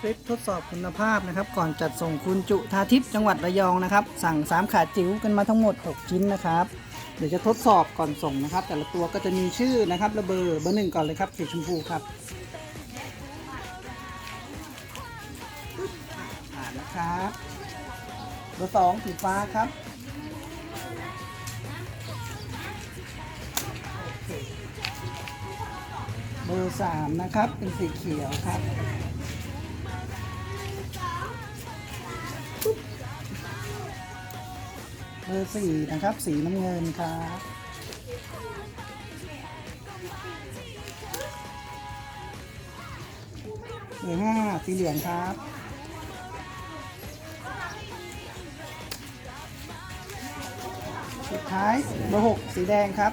คลิปทดสอบคุณภาพนะครับ ก่อนจัดส่งคุณจุธาทิพย์จังหวัดระยองนะครับ สั่ง 3 ขาจิ๋วกันมาทั้งหมด 6 ชิ้นนะครับ เดี๋ยวจะทดสอบก่อนส่งนะครับ แต่ละตัวก็จะมีชื่อนะครับ ระเบอร์เบอร์หนึ่งก่อนเลยครับสีชมพูครับอ่านนะครับเบอร์สองสีฟ้าครับเบอร์สามนะครับ เป็นสีเขียวครับ เบอร์สี่นะครับ สีน้ำเงินครับเบอร์ห้าสีเหลืองครับสุดท้ายเบอร์หกสีแดงครับ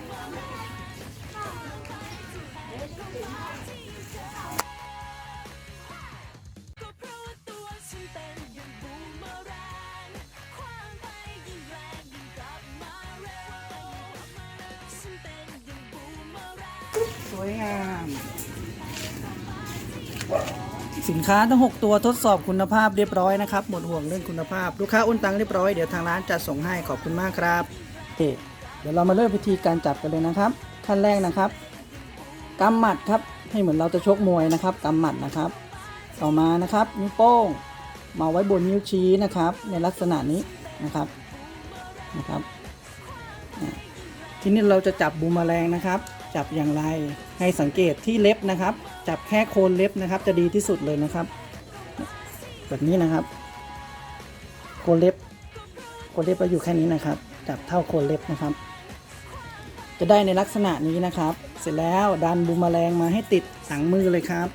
วยงาม สินค้าทั้ง 6 ตัวทดสอบคุณภาพเรียบร้อยนะครับ หมดห่วงเรื่องคุณภาพ ลูกค้าโอนตังค์เรียบร้อย เดี๋ยวทางร้านจัดส่งให้ขอบคุณมากครับโอเคเดี๋ยวเรามาเริ่มวิธีการจับกันเลยนะครับ ขั้นแรกนะครับกำหมัดครับให้เหมือนเราจะชกมวยนะครับกำหมัดนะครับ ต่อมานะครับนิ้วโป้งมาไว้บนนิ้วชี้นะครับ ในลักษณะนี้นะครับนะครับอะทีนี้เราจะจับบูมแมลงนะครับ จับอย่างไร ให้สังเกตที่เล็บนะครับ จับแค่โคนเล็บนะครับ จะดีที่สุดเลยนะครับ แบบนี้นะครับ โคนเล็บ โคนเล็บเราอยู่แค่นี้นะครับ จับเท่าโคนเล็บนะครับ จะได้ในลักษณะนี้นะครับ เสร็จแล้วดันบูมแมลงมาให้ติดหลังมือเลยครับ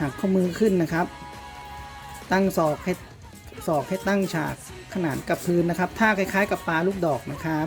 หักข้อมือขึ้นนะครับ ตั้งศอกให้ศอกให้ตั้งฉากขนานกับพื้นนะครับ ท่าคล้ายๆ กับปลาลูกดอกนะครับ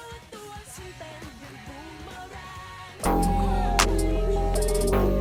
Thank you.